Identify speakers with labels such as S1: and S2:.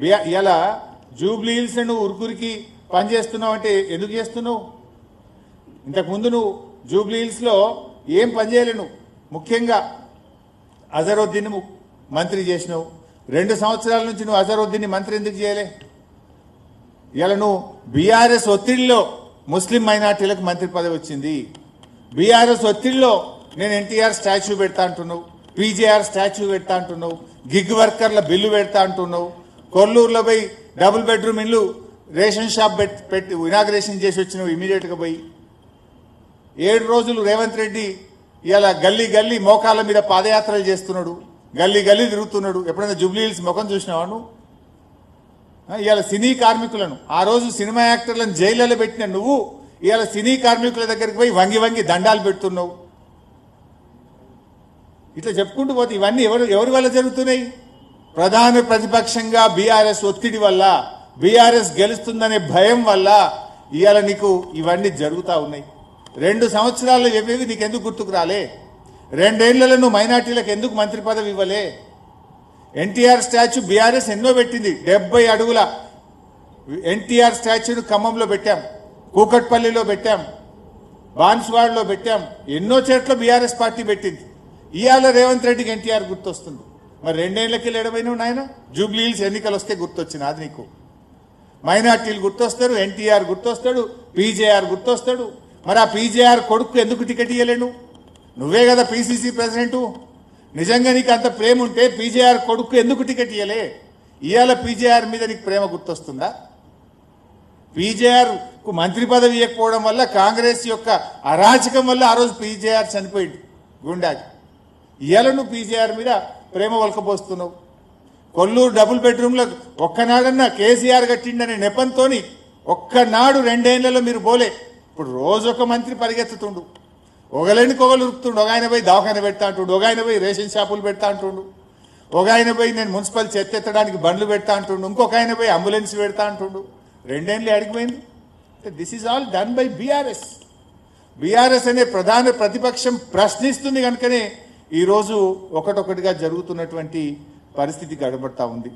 S1: బియా- ఇలా Jubilee hills నువ్వు ఉరుకురికి పని చేస్తున్నావు అంటే ఎందుకు చేస్తున్నావు? ఇంతకుముందు నువ్వు జూబ్లీ హిల్స్లో ఏం పని నువ్వు? ముఖ్యంగా అజరుద్దీన్ మంత్రి చేసినావు. రెండు సంవత్సరాల నుంచి నువ్వు అజరుద్దీన్ మంత్రి ఎందుకు చేయలే? ఇలా నువ్వు బీఆర్ఎస్ ఒత్తిడిలో ముస్లిం మైనార్టీలకు మంత్రి పదవి వచ్చింది. బీఆర్ఎస్ ఒత్తిడిలో నేను ఎన్టీఆర్ స్టాచ్యూ పెడతా అంటున్నావు. పీజేఆర్ స్టాచ్యూ పెడతా అంటున్నావు. గిగ్ వర్కర్ల బిల్లు పెడతా అంటున్నావు. కొల్లూరులో పోయి డబుల్ బెడ్రూమ్ ఇల్లు రేషన్ షాప్ పెట్టి పెట్టి ఇనాగ్రేషన్ చేసి వచ్చినవి ఇమీడియట్గా పోయి. ఏడు రోజులు రేవంత్ రెడ్డి ఇలా గల్లీ గల్లీ మోకాళ్ళ మీద పాదయాత్రలు చేస్తున్నాడు. గల్లీ గల్లీ తిరుగుతున్నాడు. ఎప్పుడైనా జూబ్లీ హిల్స్ ముఖం చూసినవాడు ఇవాళ సినీ కార్మికులను ఆ రోజు సినిమా యాక్టర్లను జైళ్ళలో పెట్టిన నువ్వు ఇవాళ సినీ కార్మికుల దగ్గరికి పోయి వంగి వంగి దండాలు పెడుతున్నావు. ఇట్లా చెప్పుకుంటూ పోతే ఇవన్నీ ఎవరు ఎవరి వల్ల జరుగుతున్నాయి? ప్రధాన ప్రతిపక్షంగా బీఆర్ఎస్ ఒత్తిడి వల్ల బీఆర్ఎస్ గెలుస్తుందనే భయం వల్ల ఇవాళ నీకు ఇవన్నీ జరుగుతూ ఉన్నాయి. రెండు సంవత్సరాలు చెప్పేవి నీకు ఎందుకు గుర్తుకు రాలే? రెండేళ్ళలో నువ్వు మైనార్టీలకు ఎందుకు మంత్రి పదవి ఇవ్వలే? ఎన్టీఆర్ స్టాచ్యూ బీఆర్ఎస్ ఎన్నో పెట్టింది. డెబ్బై అడుగుల ఎన్టీఆర్ స్టాచ్యూను ఖమ్మంలో పెట్టాం. కూకట్పల్లిలో పెట్టాం. బాన్స్వాడలో పెట్టాం. ఎన్నో చోట్ల బీఆర్ఎస్ పార్టీ పెట్టింది. ఇవాళ రేవంత్ రెడ్డికి ఎన్టీఆర్ గుర్తొస్తుంది. మరి రెండేళ్ళకి లేడమైనా నాయన? జూబ్లీ హిల్స్ ఎన్నికలు వస్తే గుర్తొచ్చింది అది నీకు. మైనార్టీలు గుర్తొస్తారు ఎన్టీఆర్ గుర్తొస్తాడు పీజేఆర్ గుర్తొస్తాడు. మరి ఆ పీజేఆర్ కొడుకు ఎందుకు టికెట్ ఇవ్వలేను నువ్వే? కదా పీసీసీ ప్రెసిడెంట్. నిజంగా నీకు అంత ప్రేమ ఉంటే పీజేఆర్ కొడుకు ఎందుకు టికెట్ ఇవ్వలే ఇవాళ పీజేఆర్ మీద నీకు ప్రేమ గుర్తొస్తుందా? పీజేఆర్కు మంత్రి పదవి ఇవ్వకపోవడం వల్ల కాంగ్రెస్ యొక్క అరాచకం వల్ల ఆ రోజు పీజేఆర్ చనిపోయింది గుండాకి. ఇవాళ నువ్వు పీజేఆర్ మీద ప్రేమ వలకపోస్తున్నావు కొల్లూరు డబుల్ బెడ్రూమ్లో ఒక్కనాడన్నా కేసీఆర్ కట్టిండనే నెపంతోని ఒక్కనాడు రెండేళ్ళలో మీరు పోలే. ఇప్పుడు రోజు ఒక మంత్రి పరిగెత్తుతుండు. ఒకలేని కొగలు ఉరుకుతుండు. ఒక ఆయన పోయి దవాఖాన పెడతా అంటుండు. ఒక ఆయన పోయి రేషన్ షాపులు పెడతా అంటుండు. ఒక ఆయన పోయి నేను మున్సిపల్ చెత్త ఎత్తడానికి బండ్లు పెడతా అంటుండు. ఇంకొక ఆయన పోయి అంబులెన్స్ పెడతా అంటుండు. రెండేళ్ళు అడిగిపోయింది. This is all done by BRS BRS అనే ప్రధాన ప్రతిపక్షం ప్రశ్నిస్తుంది కనుకనే ఈరోజు ఒకటొకటిగా జరుగుతున్నటువంటి పరిస్థితి గడబడతా ఉంది.